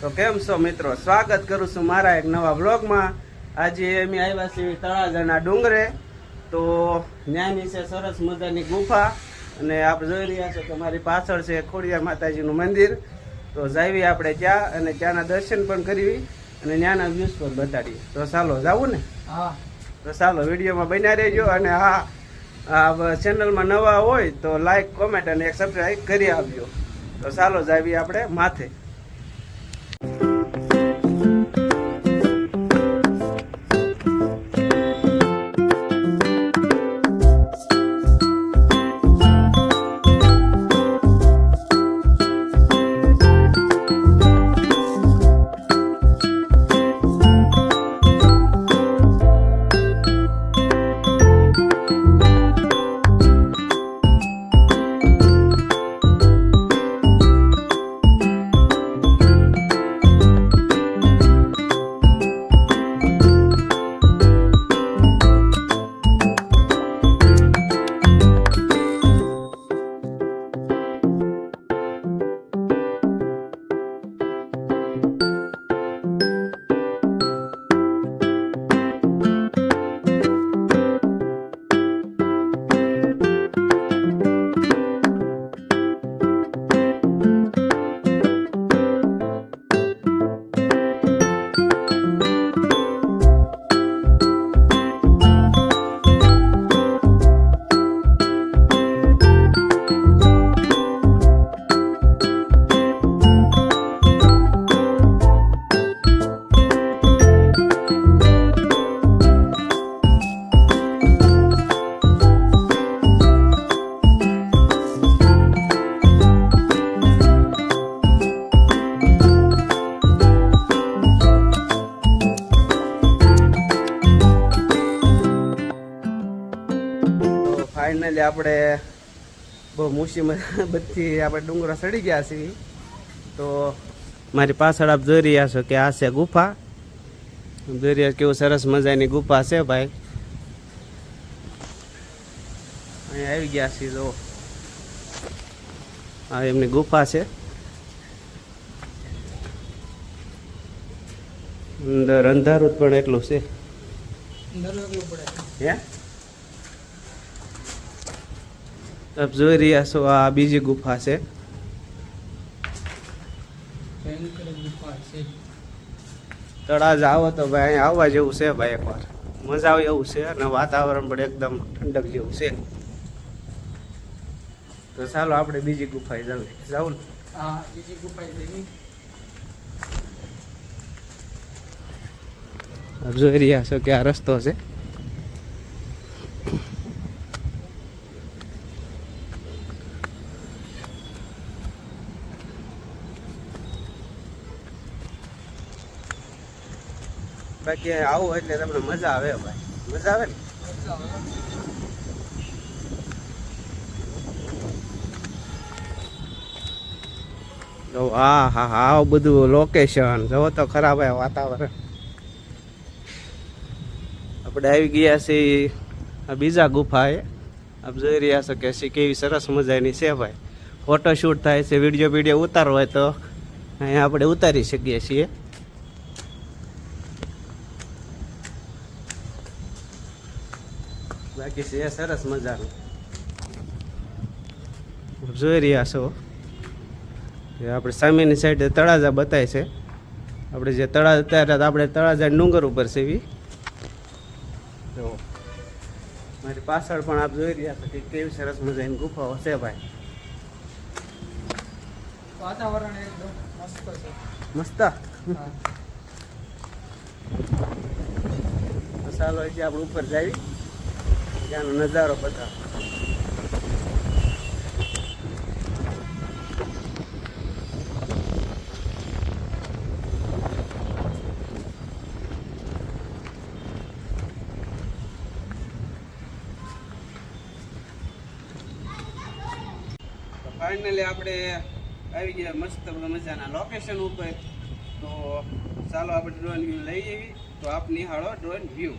તો કેમ છો મિત્રો? સ્વાગત કરું છું મારા એક નવા બ્લોગમાં આજે અમે આવ્યા છીએ તળાજાના ડુંગરે. તો ત્યાંની છે સરસ મજાની ગુફા. અને આપ જોઈ રહ્યા છો કે મારી પાછળ છે ખોડિયા માતાજીનું મંદિર. તો જાવી આપણે ત્યાં અને ત્યાંના દર્શન પણ કરવી અને ત્યાંના વ્યૂઝ પણ બતાડીએ. તો ચાલો જાવું ને? હા. તો ચાલો વિડીયોમાં બન્યા રહેજો. અને હા આ ચેનલમાં નવા હોય તો લાઈક કોમેન્ટ અને એક સબસ્ક્રાઈબ કરી આપજો. તો ચાલો જાવી આપણે માથે. ફાઇનલી આપણે બહુ મુસીબત બધી આપણે ડુંગરો ચડી ગયા છીએ. તો મારી પાછળ આપ જોઈ રહ્યા છો કે આ છે ગુફા. જોઈ રહ્યા કેવું સરસ મજાની ગુફા છે ભાઈ. અહીંયા આવી ગયા છીએ જો આ એમની ગુફા છે. અંદર અંધારું પણ એટલું છે. હે? આપ જોઈ રહ્યા છો આ બીજી ગુફા છે. તળાજ આવો તો ભાઈ અહીંયા આવવા જેવું છે ભાઈ એકવાર. મજા આવે એવું છે અને વાતાવરણ પણ એકદમ ઠંડક જેવું છે. તો ચાલો આપણે બીજી ગુફાએ જઈએ. જાઉં ને. હા બીજી ગુફાએ જોઈ રહ્યા છો કે આ રસ્તો છે. બાકી આવું એટલે તમને મજા આવે ભાઈ. મજા આવે ને? હા હા હા, આવું બધું લોકેશન જવો તો ખરાબ હોય વાતાવરણ. આપણે આવી ગયા છીએ બીજા ગુફાએ. આપ જોઈ રહ્યા છો કે કેવી સરસ મજાની છે ભાઈ. ફોટોશૂટ થાય છે વીડિયો વીડિયો ઉતારવો હોય તો અહીંયા આપણે ઉતારી શકીએ છીએ. બાકી છે એ સરસ મજાનું. જોઈ રહ્યા છો આપણે સામેની સાઈડ તળાજા બતાય છે. આપણે જે તળાજા અત્યારે આપણે તળાજા ડુંગર ઉપર છે એવી જો મારી પાછળ પણ આપ જોઈ રહ્યા છો કે કેવી સરસ મજાની ગુફાઓ છે ભાઈ. વાતાવરણ એકદમ મસ્ત છે. મસ્ત. ચાલો હજી આપણે ઉપર જાવી. ત્યાંનો નજારો બતાવો. ફાઇનલી આપણે આવી ગયા મસ્ત મજાના લોકેશન ઉપર. તો ચાલો આપણે ડ્રોન વ્યૂ લઈ જઈએ તો આપ નિહાળો ડ્રોન વ્યૂ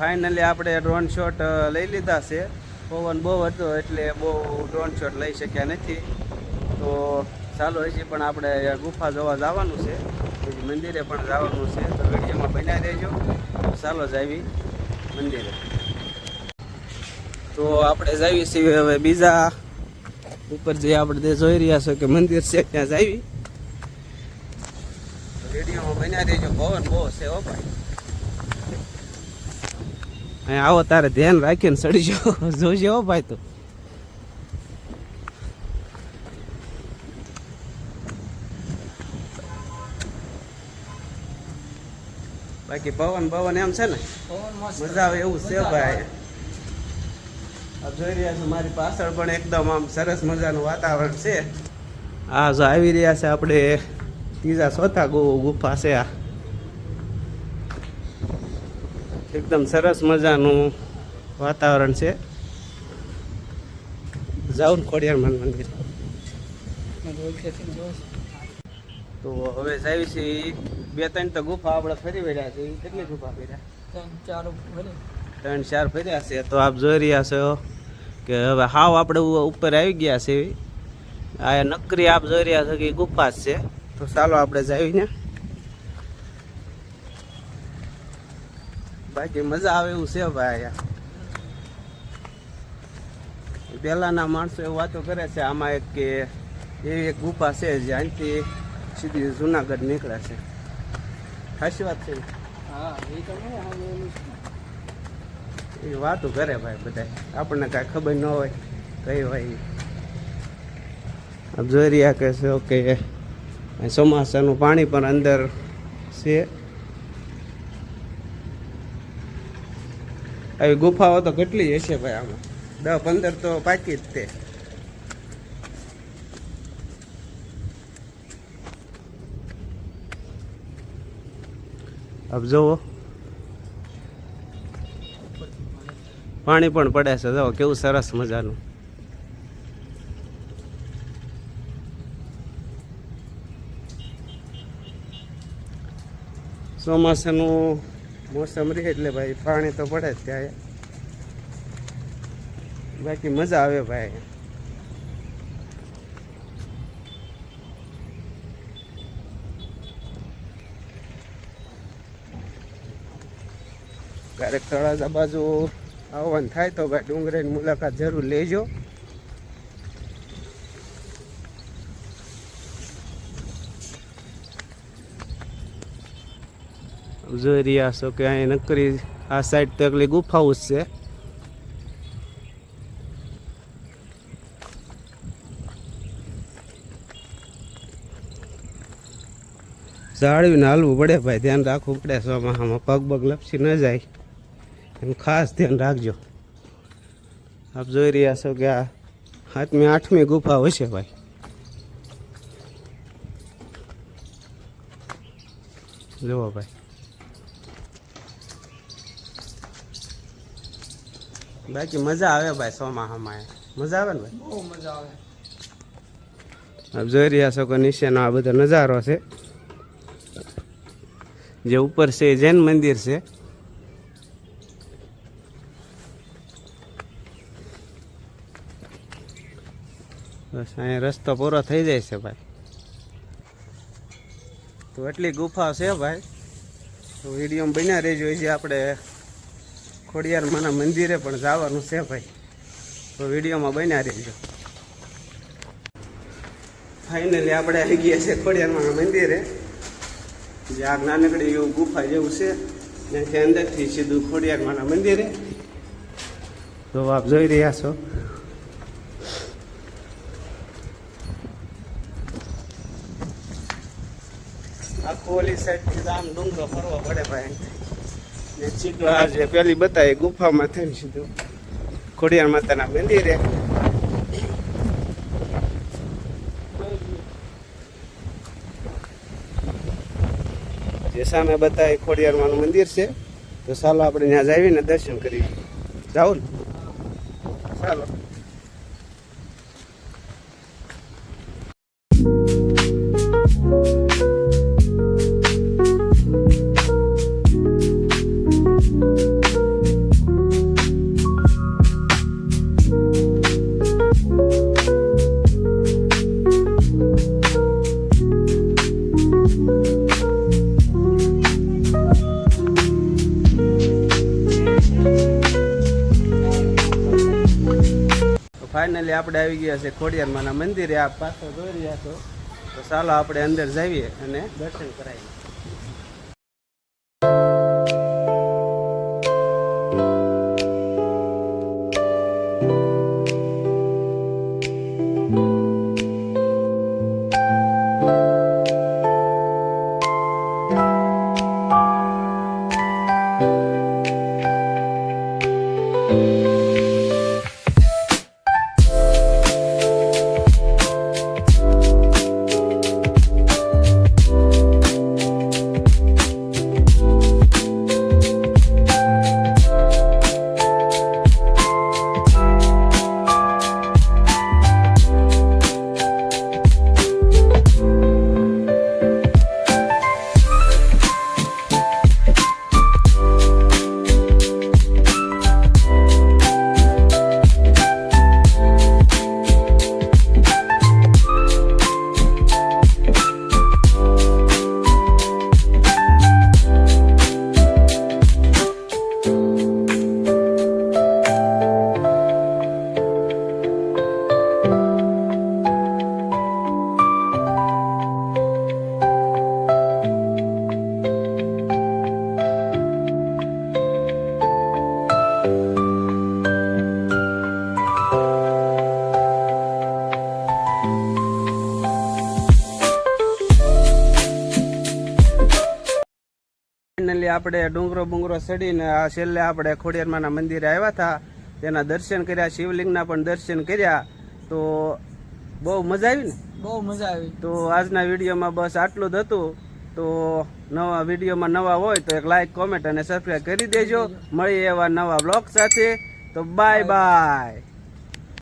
ફાઇનલી આપણે ડ્રોન શોટ લઈ લીધા છે. પવન બહુ હતો એટલે બહુ ડ્રોન શોટ લઈ શક્યા નથી. તો ચાલો હજી પણ આપણે ગુફા જોવા જવાનું છે. પછી મંદિરે પણ જવાનું છે. તો વિડીયોમાં બનાવી દેજો. ચાલો જાવી મંદિરે. તો આપણે જાવી છીએ હવે બીજા ઉપર જે આપણે તે જોઈ રહ્યા છો કે મંદિર છે, ત્યાં જાવી વિડીયોમાં બનાવી દેજો. પવન બહુ છે ઓ ભાઈ. આવો તારે ધ્યાન રાખીને ચડી જાઓ. જોજે હો ભાઈ તું. બાકી પવન પવન એમ છે ને? મજા આવે એવું છે ભાઈ. જોઈ રહ્યા છો મારી પાછળ પણ એકદમ આમ સરસ મજાનું વાતાવરણ છે. આ જો આવી રહ્યા છે આપણે ત્રીજા ચોથા ગો ગુફા છે આ. એકદમ સરસ મજાનું વાતાવરણ છે. જાઉન ખોડિયાર ખોડિયાર મંદિર. તો હવે જાય છે બે ત્રણ તો ગુફા આપણે ફરી વળ્યા છે. કેટલી ગુફા ફર્યા? ત્રણ ચાર ત્રણ ચાર ફર્યા છે. તો આપ જોઈ રહ્યા છો કે હવે હાવ આપણે ઉપર આવી ગયા છે. આ નકરી આપ જોઈ રહ્યા છો કે ગુફા છે. તો ચાલો આપણે જઈને બાકી મજા આવે એવું છે ભાઈ. પહેલાના માણસો એવું વાતો કરે છે આમાં એક કે એવી એક ગુફા છે જે અહીંથી સીધી જુનાગઢ નીકળે છે. ખાસી વાત છે? હા એ વાતો કરે ભાઈ બધા આપણને કાંઈ ખબર ન હોય કઈ હોય. આપ જોઈ રહ્યા કે છે કે ચોમાસાનું પાણી પણ અંદર છે. આવી ગુફાઓ તો કેટલી હશે ભાઈ આમાં? દસ પંદર તો પાકી જ તે આપ જુઓ. પાણી પણ પડે છે જો કેવું સરસ મજાનું. ચોમાસાનું મોસમ રહે એટલે ભાઈ પાણી તો પડે જ ત્યાં. બાકી મજા આવે ભાઈ. ક્યારેક તળાજા બાજુ આવવાનું થાય તો ભાઈ ડુંગરેની મુલાકાત જરૂર લેજો. જોઈ રહ્યા છો કે અહીં નકરી આ સાઈડ તો એકલી ગુફાઓ જ છે. જાળવીને હાલવું પડે ભાઈ, ધ્યાન રાખવું પડે સોમાહામાં પગ પગ લપસી ન જાય. એનું ખાસ ધ્યાન રાખજો. આપ જોઈ રહ્યા છો કે આ સાતમી, આઠમી ગુફા હશે ભાઈ. જુઓ ભાઈ. બાકી મજા આવે ભાઈ ચોમાસામાં મજા આવે ને ભાઈ? બહુ મજા આવે. આપ જોઈ રહ્યા છો કે નીચેનો આ બધો નજારો છે. જે ઉપર છે જૈન મંદિર છે. બસ અહીંયા રસ્તો પૂરો થઈ જાય છે ભાઈ. તો એટલી ગુફા છે ભાઈ. તો વીડિયો બન્યા રહેજો. જે આપણે ખોડિયારમાંના મંદિરે પણ જવાનું છે ભાઈ. તો વિડીયોમાં બન્યા રહેજો. ફાઇનલી આપણે આવી ગયા છે ખોડિયારમાંના મંદિરે. જે આ નાનકડી એવું ગુફા જેવું છે ત્યાંથી અંદરથી સીધું ખોડિયારમાંના મંદિરે. તો આપ જોઈ રહ્યા છો. આખો ઓલી સાઈડથી આમ ડુંગરો ફરવો પડે ભાઈ. જે પેલી બતાવી, ગુફામાં થઈને સીધું ખોડિયાર માતાના મંદિરે. જે સામે બતાવી ખોડિયારમાંનું મંદિર છે, તો ચાલો આપણે ત્યાં જઈને દર્શન કરીએ. જાઓ ને. ચાલો. આપણે આવી ગયા છે ખોડિયારમાંના મંદિરે. આ પાછળ જોઈ રહ્યા તો. ચાલો આપણે અંદર જઈએ અને દર્શન કરાવીએ. ફાઇનલી આપણે ડુંગરો બુંગરો ચડીને આ છેલ્લે આપણે ખોડિયારમાંના મંદિરે આવ્યા હતા. તેના દર્શન કર્યા શિવલિંગના પણ દર્શન કર્યા. તો બહુ મજા આવી ને? બહુ મજા આવી. તો આજના વિડીયોમાં બસ આટલું જ હતું. તો નવા વિડીયોમાં નવા હોય તો એક લાઈક કોમેન્ટ અને સબસ્ક્રાઈબ કરી દેજો. મળીએ એવા નવા બ્લોગ સાથે. તો બાય બાય